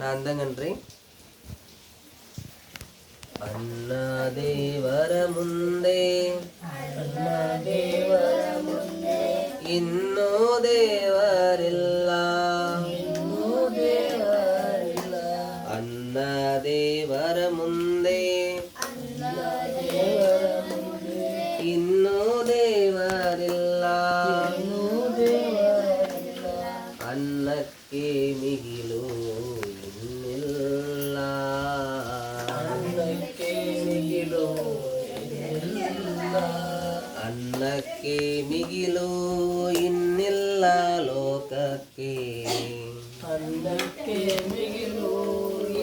നന്ദങ്ങൻറി അന്നദേവരമുന്ദേ ഇന്നോ ദേവരില്ല അന്നദേവരമുന്ദേ ഇന്നോ ദേവരില്ല അന്നക്കേ മിഗിലൂ ಅನ್ನಕ್ಕೆ ಮಿಗಿಲು ಇನ್ನಿಲ್ಲ ಲೋಕಕ್ಕೆ ಅನ್ನಕ್ಕೆ ಮಿಗಿಲು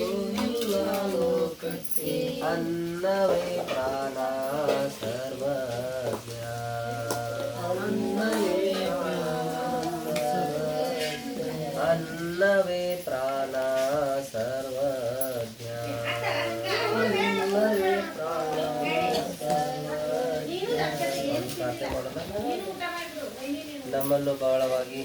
ಇನ್ನಿಲ್ಲ ಲೋಕಕ್ಕೆ ಅನ್ನವೇ ಪ್ರಾಣ ಸರ್ವಜ್ಞ ಅನ್ನವೇ ಅನ್ನವೇ ಪ್ರಾಣ ಸರ್ವ ನಮ್ಮನ್ನು ನಮ್ಮಲ್ಲೂ ಬಹಳವಾಗಿ